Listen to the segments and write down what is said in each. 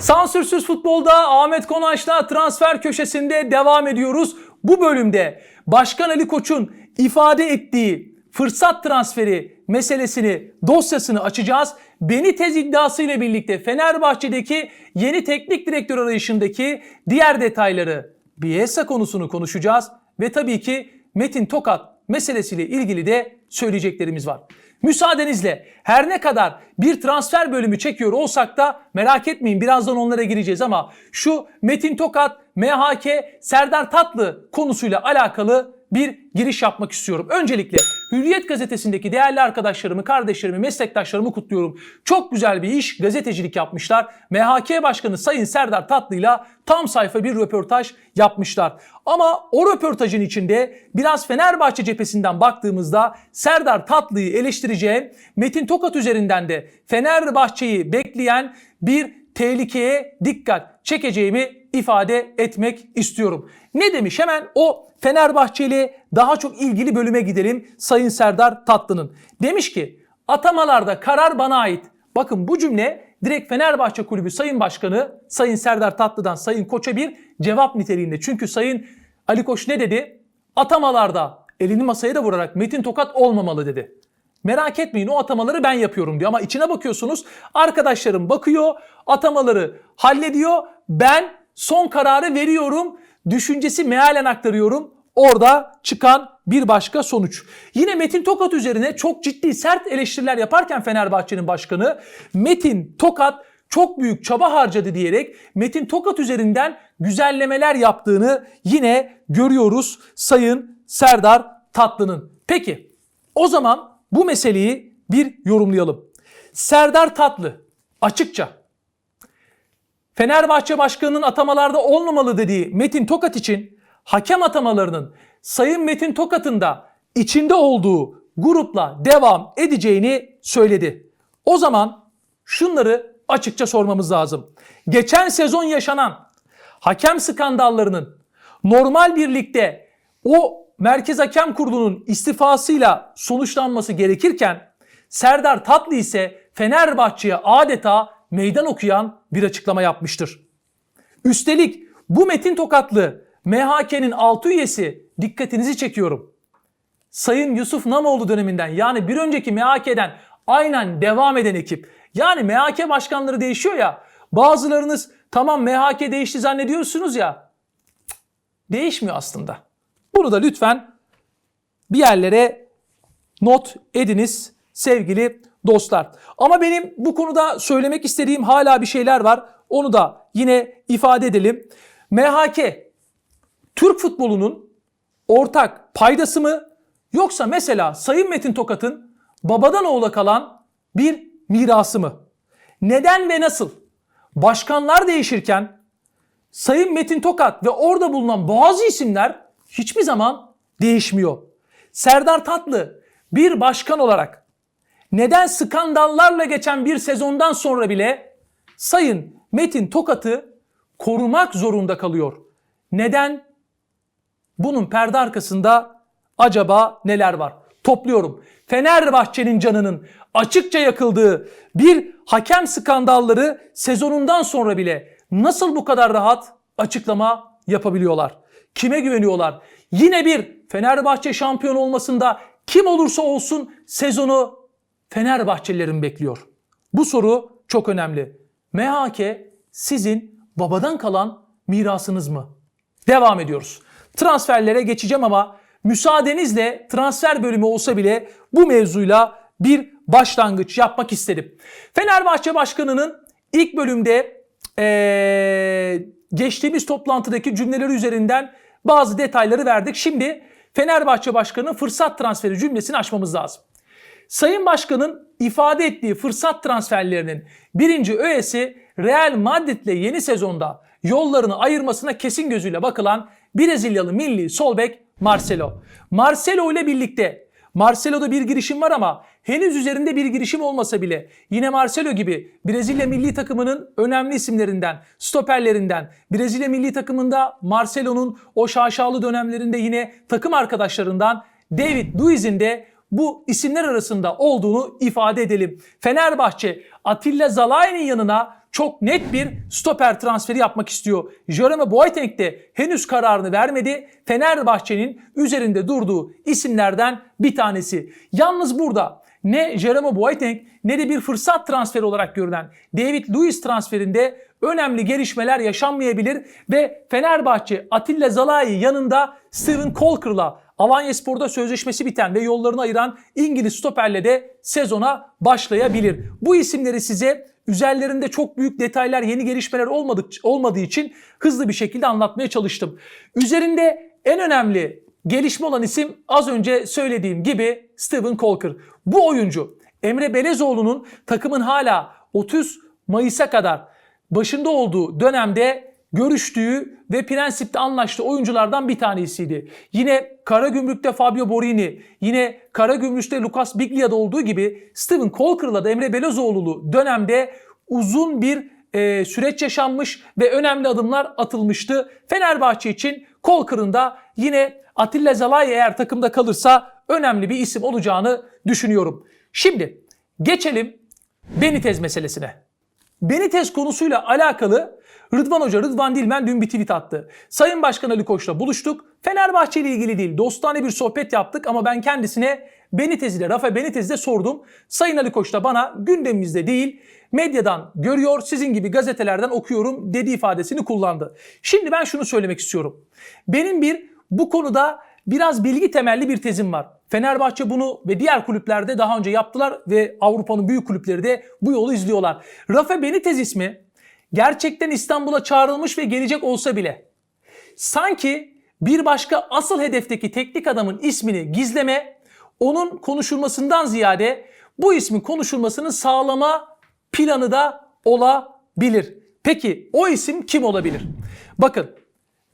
Sansürsüz futbolda Ahmet Konaç'la transfer köşesinde devam ediyoruz. Bu bölümde Başkan Ali Koç'un ifade ettiği fırsat transferi meselesini, dosyasını açacağız. Beni tez iddiası ile birlikte Fenerbahçe'deki yeni teknik direktör arayışındaki diğer detayları, Bielsa konusunu konuşacağız ve tabii ki Metin Tokat meselesiyle ilgili de söyleyeceklerimiz var. Müsaadenizle her ne kadar bir transfer bölümü çekiyor olsak da merak etmeyin birazdan onlara gireceğiz ama şu Metin Tokat, MHK, Serdar Tatlı konusuyla alakalı bir giriş yapmak istiyorum. Öncelikle Hürriyet gazetesindeki değerli arkadaşlarımı, kardeşlerimi, meslektaşlarımı kutluyorum. Çok güzel bir iş, gazetecilik yapmışlar. MHK Başkanı Sayın Serdar Tatlı'yla tam sayfa bir röportaj yapmışlar. Ama o röportajın içinde biraz Fenerbahçe cephesinden baktığımızda Serdar Tatlı'yı eleştireceğim. Metin Tokat üzerinden de Fenerbahçe'yi bekleyen bir tehlikeye dikkat çekeceğimi ifade etmek istiyorum. Ne demiş hemen o Fenerbahçeli daha çok ilgili bölüme gidelim Sayın Serdar Tatlı'nın. Demiş ki atamalarda karar bana ait. Bakın bu cümle direkt Fenerbahçe Kulübü Sayın Başkanı Sayın Serdar Tatlı'dan Sayın Koç'a bir cevap niteliğinde. Çünkü Sayın Ali Koç ne dedi? Atamalarda elini masaya da vurarak Metin Tokat olmamalı dedi. Merak etmeyin o atamaları ben yapıyorum diyor ama içine bakıyorsunuz arkadaşlarım bakıyor atamaları hallediyor ben son kararı veriyorum düşüncesi mealen aktarıyorum orada çıkan bir başka sonuç. Yine Metin Tokat üzerine çok ciddi sert eleştiriler yaparken Fenerbahçe'nin başkanı Metin Tokat çok büyük çaba harcadı diyerek Metin Tokat üzerinden güzellemeler yaptığını yine görüyoruz Sayın Serdar Tatlı'nın. Peki o zaman bu meseleyi bir yorumlayalım. Serdar Tatlı açıkça Fenerbahçe Başkanı'nın atamalarda olmamalı dediği Metin Tokat için hakem atamalarının Sayın Metin Tokat'ın da içinde olduğu grupla devam edeceğini söyledi. O zaman şunları açıkça sormamız lazım. Geçen sezon yaşanan hakem skandallarının normal birlikte o Merkez Hakem Kurulu'nun istifasıyla sonuçlanması gerekirken Serdar Tatlı ise Fenerbahçe'ye adeta meydan okuyan bir açıklama yapmıştır. Üstelik bu Metin Tokatlı MHK'nin 6 üyesi dikkatinizi çekiyorum. Sayın Yusuf Namoğlu döneminden yani bir önceki MHK'den aynen devam eden ekip. Yani MHK başkanları değişiyor ya. Bazılarınız tamam MHK değişti zannediyorsunuz ya. Değişmiyor aslında. Bunu da lütfen bir yerlere not ediniz sevgili dostlar. Ama benim bu konuda söylemek istediğim hala bir şeyler var. Onu da yine ifade edelim. MHK Türk futbolunun ortak paydası mı yoksa mesela Sayın Metin Tokat'ın babadan oğula kalan bir mirası mı? Neden ve nasıl? Başkanlar değişirken Sayın Metin Tokat ve orada bulunan bazı isimler hiçbir zaman değişmiyor. Serdar Tatlı bir başkan olarak neden skandallarla geçen bir sezondan sonra bile Sayın Metin Tokat'ı korumak zorunda kalıyor? Neden? Bunun perde arkasında acaba neler var? Topluyorum. Fenerbahçe'nin canının açıkça yakıldığı bir hakem skandalları sezonundan sonra bile nasıl bu kadar rahat açıklama yapabiliyorlar? Kime güveniyorlar? Yine bir Fenerbahçe şampiyon olmasında kim olursa olsun sezonu Fenerbahçelilerin bekliyor. Bu soru çok önemli. MHK sizin babadan kalan mirasınız mı? Devam ediyoruz. Transferlere geçeceğim ama müsaadenizle transfer bölümü olsa bile bu mevzuyla bir başlangıç yapmak istedim. Fenerbahçe Başkanı'nın ilk bölümde ee, geçtiğimiz toplantıdaki cümleleri üzerinden bazı detayları verdik. Şimdi Fenerbahçe Başkanı'nın fırsat transferi cümlesini açmamız lazım. Sayın Başkan'ın ifade ettiği fırsat transferlerinin birinci öğesi Real Madrid'le yeni sezonda yollarını ayırmasına kesin gözüyle bakılan Brezilyalı milli sol bek Marcelo. Marcelo ile birlikte Marcelo'da bir girişim var ama henüz üzerinde bir girişim olmasa bile yine Marcelo gibi Brezilya milli takımının önemli isimlerinden, stoperlerinden, Brezilya milli takımında Marcelo'nun o şaşalı dönemlerinde yine takım arkadaşlarından David Luiz'in de bu isimler arasında olduğunu ifade edelim. Fenerbahçe Atilla Zalai'nin yanına çok net bir stoper transferi yapmak istiyor. Jerome Boateng de henüz kararını vermedi. Fenerbahçe'nin üzerinde durduğu isimlerden bir tanesi. Yalnız burada ne Jerome Boateng ne de bir fırsat transferi olarak görülen David Luiz transferinde önemli gelişmeler yaşanmayabilir ve Fenerbahçe Atilla Zalai yanında Steven Colker'la Alanyaspor'da sözleşmesi biten ve yollarını ayıran İngiliz stoperle de sezona başlayabilir. Bu isimleri size üzerlerinde çok büyük detaylar, yeni gelişmeler olmadık, olmadığı için hızlı bir şekilde anlatmaya çalıştım. Üzerinde en önemli gelişme olan isim az önce söylediğim gibi Steven Colker. Bu oyuncu Emre Belezoğlu'nun takımın hala 30 Mayıs'a kadar başında olduğu dönemde görüştüğü ve prensipte anlaştığı oyunculardan bir tanesiydi. Yine Karagümrük'te Fabio Borini, yine Karagümrük'te Lucas Biglia'da olduğu gibi Steven Colker'la da Emre Belözoğlu'lu dönemde uzun bir e, süreç yaşanmış ve önemli adımlar atılmıştı. Fenerbahçe için Colker'ın da yine Atilla Zalai eğer takımda kalırsa önemli bir isim olacağını düşünüyorum. Şimdi geçelim Benitez meselesine. Benitez konusuyla alakalı Rıdvan Hoca, Rıdvan Dilmen dün bir tweet attı. Sayın Başkan Ali Koç'la buluştuk. Fenerbahçe ile ilgili değil, dostane bir sohbet yaptık ama ben kendisine Benitez ile Rafa Benitez'de sordum. Sayın Ali Koç da bana gündemimizde değil, medyadan görüyor, sizin gibi gazetelerden okuyorum dedi ifadesini kullandı. Şimdi ben şunu söylemek istiyorum. Benim bir bu konuda biraz bilgi temelli bir tezim var. Fenerbahçe bunu ve diğer kulüplerde daha önce yaptılar ve Avrupa'nın büyük kulüpleri de bu yolu izliyorlar. Rafa Benitez ismi gerçekten İstanbul'a çağrılmış ve gelecek olsa bile sanki bir başka asıl hedefteki teknik adamın ismini gizleme, onun konuşulmasından ziyade bu ismin konuşulmasını sağlama planı da olabilir. Peki o isim kim olabilir? Bakın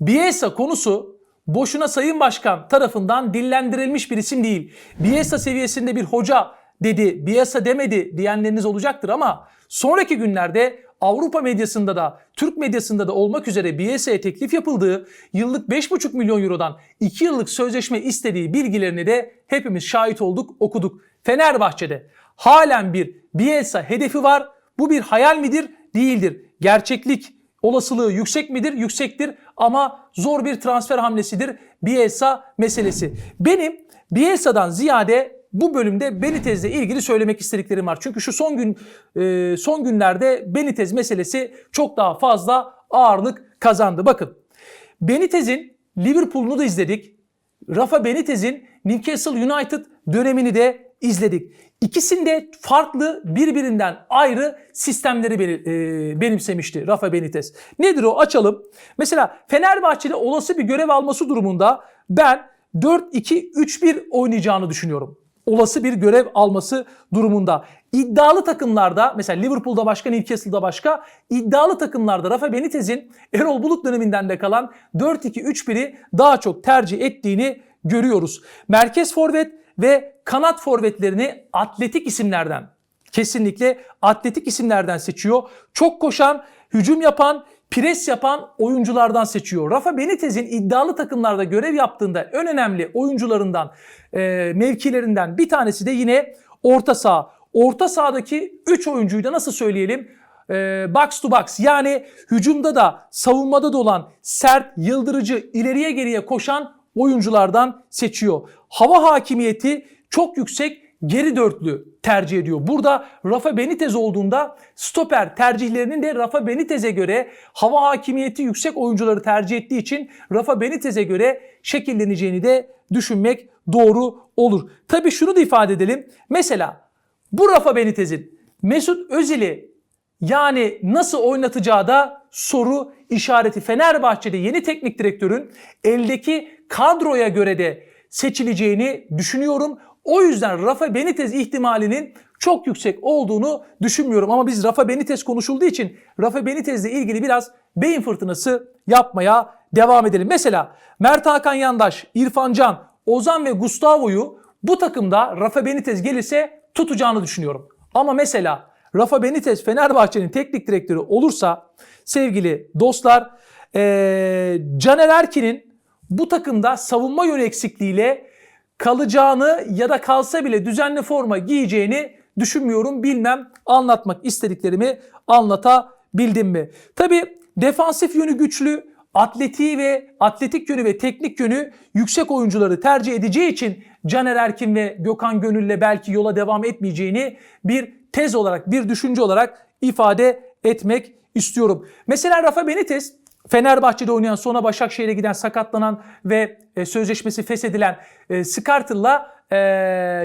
Bielsa konusu boşuna Sayın Başkan tarafından dillendirilmiş bir isim değil. Bielsa seviyesinde bir hoca dedi, Bielsa demedi diyenleriniz olacaktır ama sonraki günlerde Avrupa medyasında da Türk medyasında da olmak üzere Bielsa'ya teklif yapıldığı yıllık 5,5 milyon eurodan 2 yıllık sözleşme istediği bilgilerini de hepimiz şahit olduk, okuduk. Fenerbahçe'de halen bir Bielsa hedefi var. Bu bir hayal midir? Değildir. Gerçeklik olasılığı yüksek midir? Yüksektir ama zor bir transfer hamlesidir Bielsa meselesi. Benim Bielsa'dan ziyade bu bölümde Benitez'le ilgili söylemek istediklerim var. Çünkü şu son gün e, son günlerde Benitez meselesi çok daha fazla ağırlık kazandı. Bakın Benitez'in Liverpool'unu da izledik. Rafa Benitez'in Newcastle United dönemini de izledik. İkisinde farklı birbirinden ayrı sistemleri e, benimsemişti Rafa Benitez. Nedir o? Açalım. Mesela Fenerbahçe'de olası bir görev alması durumunda ben 4-2-3-1 oynayacağını düşünüyorum olası bir görev alması durumunda. İddialı takımlarda mesela Liverpool'da başka, Newcastle'da başka iddialı takımlarda Rafa Benitez'in Erol Bulut döneminden de kalan 4-2-3-1'i daha çok tercih ettiğini görüyoruz. Merkez forvet ve kanat forvetlerini atletik isimlerden kesinlikle atletik isimlerden seçiyor. Çok koşan, hücum yapan, pres yapan oyunculardan seçiyor. Rafa Benitez'in iddialı takımlarda görev yaptığında en önemli oyuncularından, e, mevkilerinden bir tanesi de yine orta saha. Orta sahadaki 3 oyuncuyu da nasıl söyleyelim? E, box to box yani hücumda da savunmada da olan sert, yıldırıcı, ileriye geriye koşan oyunculardan seçiyor. Hava hakimiyeti çok yüksek geri dörtlü tercih ediyor. Burada Rafa Benitez olduğunda stoper tercihlerinin de Rafa Benitez'e göre hava hakimiyeti yüksek oyuncuları tercih ettiği için Rafa Benitez'e göre şekilleneceğini de düşünmek doğru olur. Tabi şunu da ifade edelim. Mesela bu Rafa Benitez'in Mesut Özil'i yani nasıl oynatacağı da soru işareti. Fenerbahçe'de yeni teknik direktörün eldeki kadroya göre de seçileceğini düşünüyorum. O yüzden Rafa Benitez ihtimalinin çok yüksek olduğunu düşünmüyorum. Ama biz Rafa Benitez konuşulduğu için Rafa Benitez ile ilgili biraz beyin fırtınası yapmaya devam edelim. Mesela Mert Hakan Yandaş, İrfan Can, Ozan ve Gustavo'yu bu takımda Rafa Benitez gelirse tutacağını düşünüyorum. Ama mesela Rafa Benitez Fenerbahçe'nin teknik direktörü olursa sevgili dostlar ee, Caner Erkin'in bu takımda savunma yönü eksikliğiyle kalacağını ya da kalsa bile düzenli forma giyeceğini düşünmüyorum. Bilmem anlatmak istediklerimi anlatabiliyorum Bildim mi? Tabi defansif yönü güçlü, atletiği ve atletik yönü ve teknik yönü yüksek oyuncuları tercih edeceği için Caner Erkin ve Gökhan Gönül'le belki yola devam etmeyeceğini bir tez olarak, bir düşünce olarak ifade etmek istiyorum. Mesela Rafa Benitez Fenerbahçe'de oynayan sonra Başakşehir'e giden sakatlanan ve e, sözleşmesi feshedilen e, Skartel'la e,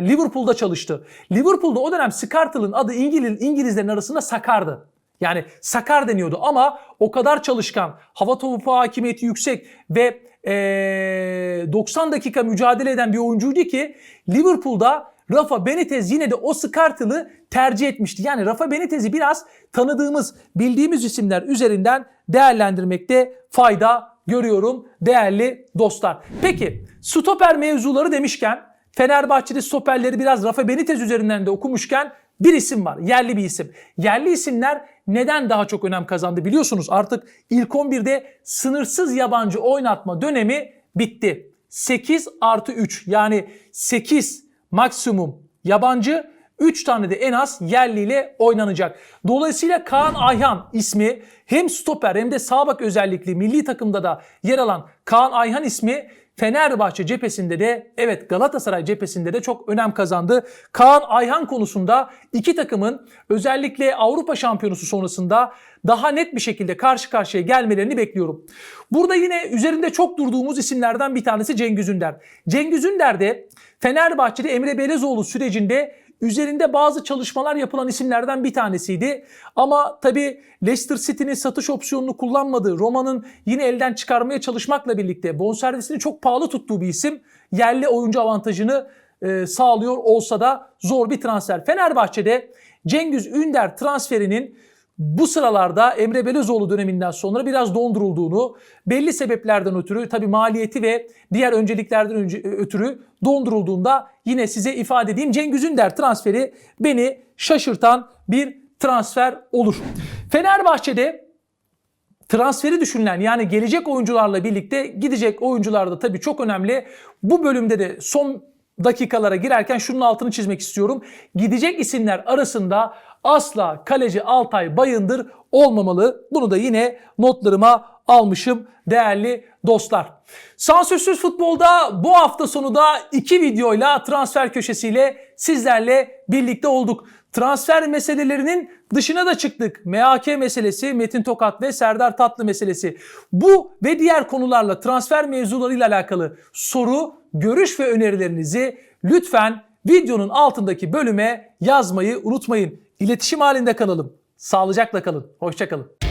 Liverpool'da çalıştı. Liverpool'da o dönem Skartel'ın adı İngiliz, İngilizlerin arasında Sakar'dı. Yani Sakar deniyordu ama o kadar çalışkan, hava topu hakimiyeti yüksek ve e, 90 dakika mücadele eden bir oyuncuydu ki Liverpool'da Rafa Benitez yine de o Skartel'ı tercih etmişti. Yani Rafa Benitez'i biraz tanıdığımız, bildiğimiz isimler üzerinden değerlendirmekte fayda görüyorum değerli dostlar. Peki stoper mevzuları demişken Fenerbahçe'de stoperleri biraz Rafa Benitez üzerinden de okumuşken bir isim var. Yerli bir isim. Yerli isimler neden daha çok önem kazandı biliyorsunuz. Artık ilk 11'de sınırsız yabancı oynatma dönemi bitti. 8 artı 3 yani 8 maksimum yabancı 3 tane de en az yerliyle oynanacak. Dolayısıyla Kaan Ayhan ismi hem stoper hem de sağ bek özellikli milli takımda da yer alan Kaan Ayhan ismi Fenerbahçe cephesinde de evet Galatasaray cephesinde de çok önem kazandı. Kaan Ayhan konusunda iki takımın özellikle Avrupa Şampiyonası sonrasında daha net bir şekilde karşı karşıya gelmelerini bekliyorum. Burada yine üzerinde çok durduğumuz isimlerden bir tanesi Cengiz Ünder. Cengiz Ünder de Fenerbahçe'de Emre Belezoğlu sürecinde üzerinde bazı çalışmalar yapılan isimlerden bir tanesiydi. Ama tabi Leicester City'nin satış opsiyonunu kullanmadığı, Roma'nın yine elden çıkarmaya çalışmakla birlikte bonservisini çok pahalı tuttuğu bir isim yerli oyuncu avantajını e, sağlıyor olsa da zor bir transfer. Fenerbahçe'de Cengiz Ünder transferinin bu sıralarda Emre Belözoğlu döneminden sonra biraz dondurulduğunu, belli sebeplerden ötürü tabi maliyeti ve diğer önceliklerden önce, ötürü dondurulduğunda yine size ifade edeyim. Cengiz Ünder transferi beni şaşırtan bir transfer olur. Fenerbahçe'de transferi düşünülen yani gelecek oyuncularla birlikte gidecek oyuncular da tabii çok önemli. Bu bölümde de son dakikalara girerken şunun altını çizmek istiyorum. Gidecek isimler arasında asla kaleci Altay Bayındır olmamalı. Bunu da yine notlarıma almışım değerli dostlar. Sansürsüz futbolda bu hafta sonu da iki videoyla transfer köşesiyle sizlerle birlikte olduk. Transfer meselelerinin dışına da çıktık. MHK meselesi, Metin Tokat ve Serdar Tatlı meselesi. Bu ve diğer konularla transfer mevzularıyla alakalı soru, görüş ve önerilerinizi lütfen videonun altındaki bölüme yazmayı unutmayın. İletişim halinde kalalım. Sağlıcakla kalın. Hoşçakalın.